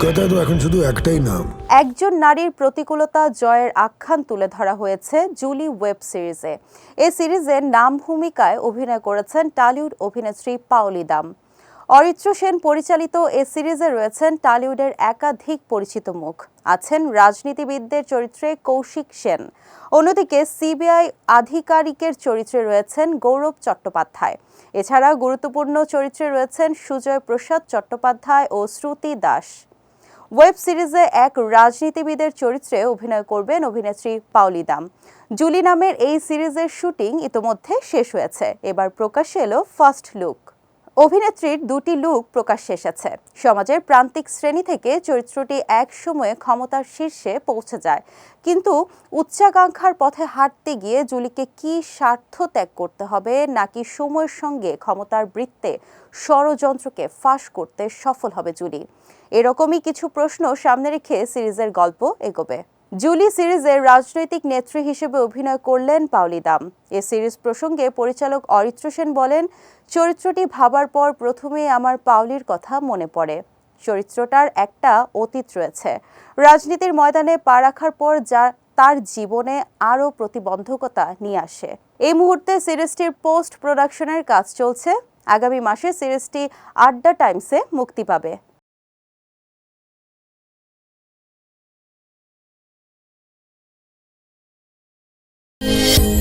তো এখন শুধু একটাই নাম। একজন নারীর প্রতিকূলতা জয়ের আখ্যান তুলে ধরা হয়েছে জুলি ওয়েব সিরিজে। এই সিরিজে নাম ভূমিকায় অভিনয় করেছেন টলিউড অভিনেত্রী পাওলি দাম। অরিত্র সেন পরিচালিত এ সিরিজে রয়েছেন টলিউডের একাধিক পরিচিত মুখ। আছেন রাজনীতিবিদদের চরিত্রে কৌশিক সেন। অন্যদিকে সিবিআই আধিকারিকের চরিত্রে রয়েছেন গৌরব চট্টোপাধ্যায়। এছাড়া গুরুত্বপূর্ণ চরিত্রে রয়েছেন সুজয় প্রসাদ চট্টোপাধ্যায় ও শ্রুতি দাস। ওয়েব সিরিজে এক রাজনীতিবিদের চরিত্রে অভিনয় করবেন অভিনেত্রী পাওলি দাম। জুলি নামের এই সিরিজের শুটিং ইতোমধ্যে শেষ হয়েছে। এবার প্রকাশ্যে এলো ফার্স্ট লুক। অভিনেত্রীর দুটি লুক প্রকাশ্যে এসেছে। সমাজের প্রান্তিক শ্রেণি থেকে চরিত্রটি এক সময়ে ক্ষমতার শীর্ষে পৌঁছে যায়। কিন্তু উচ্চাকাঙ্ক্ষার পথে হাঁটতে গিয়ে জুলিকে কি স্বার্থ ত্যাগ করতে হবে, নাকি সময়ের সঙ্গে ক্ষমতার বৃত্তে ষড়যন্ত্রকে ফাঁস করতে সফল হবে জুলি? এরকমই কিছু প্রশ্ন সামনে রেখে সিরিজের গল্প এগোবে। জুলি সিরিজের রাজনৈতিক নেত্রী হিসেবে অভিনয় করলেন পাওলি দাম এ সিরিজ প্রসঙ্গে পরিচালক অরিত্র সেন বলেন, চরিত্রটি ভাবার পর প্রথমে আমার পাওলির কথা মনে পড়ে। চরিত্রটার একটা অতীত রয়েছে। রাজনীতির ময়দানে পা রাখার পর যা, তার জীবনে আরও প্রতিবন্ধকতা নিয়ে আসে। এই মুহূর্তে সিরিজটির পোস্ট প্রোডাকশনের কাজ চলছে। আগামী মাসে সিরিজটি আড্ডা টাইমসে মুক্তি পাবে। 嗯。